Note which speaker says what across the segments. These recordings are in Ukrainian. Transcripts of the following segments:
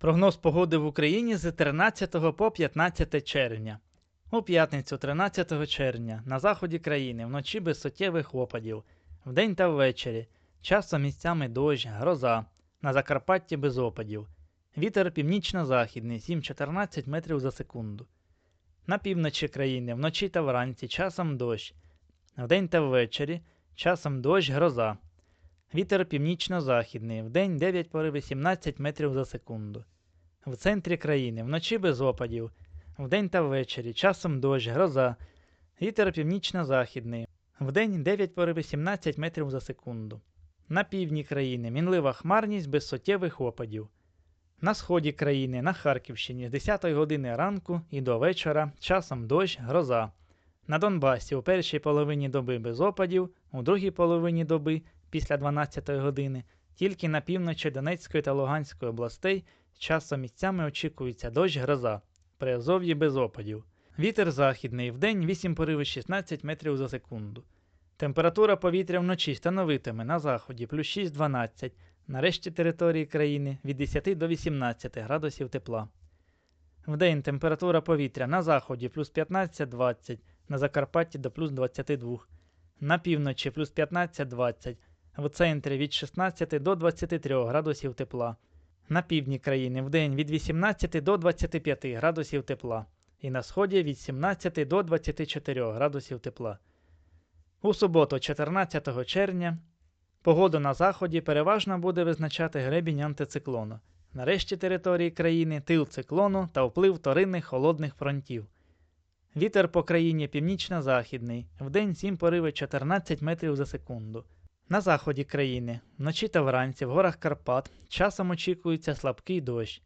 Speaker 1: Прогноз погоди в Україні з 13 по 15 червня. У п'ятницю 13 червня на заході країни вночі без суттєвих опадів, вдень та ввечері, часом місцями дощ, гроза, на Закарпатті без опадів. Вітер північно-західний 7-14 метрів за секунду. На півночі країни вночі та вранці часом дощ, вдень та ввечері, часом дощ, гроза. Вітер північно-західний, вдень 9 пориви 17 метрів за секунду. В центрі країни вночі без опадів, вдень та ввечері, часом дощ, гроза. Вітер північно-західний, вдень 9 пориви 17 метрів за секунду. На півдні країни мінлива хмарність без суттєвих опадів. На сході країни на Харківщині з 10 години ранку і до вечора часом дощ, гроза. На Донбасі у першій половині доби без опадів, у другій половині доби після 12 години, тільки на півночі Донецької та Луганської областей часом місцями очікується дощ гроза, при Азов'ї без опадів. Вітер західний вдень 8 пориви 16 метрів за секунду. Температура повітря вночі становитиме на заході плюс 6-12, на решті території країни від 10 до 18 градусів тепла. Вдень температура повітря на заході плюс 15-20, на Закарпатті до плюс 22, на півночі плюс 15-20, в центрі від 16 до 23 градусів тепла. На півдні країни вдень від 18 до 25 градусів тепла, і на сході від 17 до 24 градусів тепла. У суботу, 14 червня, погоду на заході переважно буде визначати гребінь антициклону. На решті території країни тил циклону та вплив вторинних холодних фронтів. Вітер по країні північно-західний, вдень 7 пориви 14 метрів за секунду. На заході країни, вночі та вранці в горах Карпат часом очікується слабкий дощ.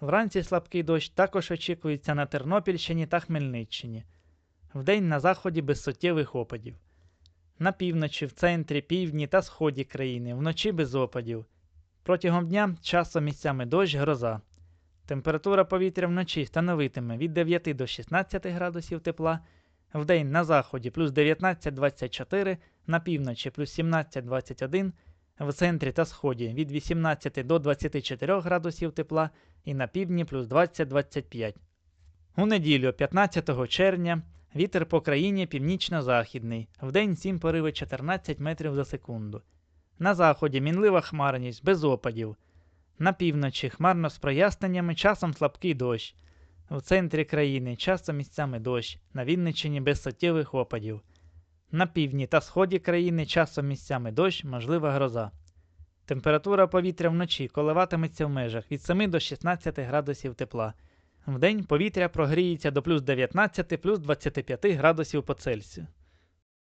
Speaker 1: Вранці слабкий дощ також очікується на Тернопільщині та Хмельниччині. Вдень на заході без суттєвих опадів. На півночі, в центрі, півдні та сході країни вночі без опадів. Протягом дня часом місцями дощ, гроза. Температура повітря вночі становитиме від 9 до 16 градусів тепла, вдень на заході плюс 19-24, на півночі плюс 17-21, в центрі та сході від 18 до 24 градусів тепла і на півдні плюс 20-25. У неділю, 15 червня, вітер по країні північно-західний, вдень 7 пориви 14 метрів за секунду. На заході мінлива хмарність без опадів. На півночі хмарно з проясненнями, часом слабкий дощ. В центрі країни часом місцями дощ, на Вінниччині без суттєвих опадів. На півдні та сході країни часом місцями дощ, можлива гроза. Температура повітря вночі коливатиметься в межах від 7 до 16 градусів тепла. Вдень повітря прогріється до плюс 19 плюс 25 градусів по Цельсію.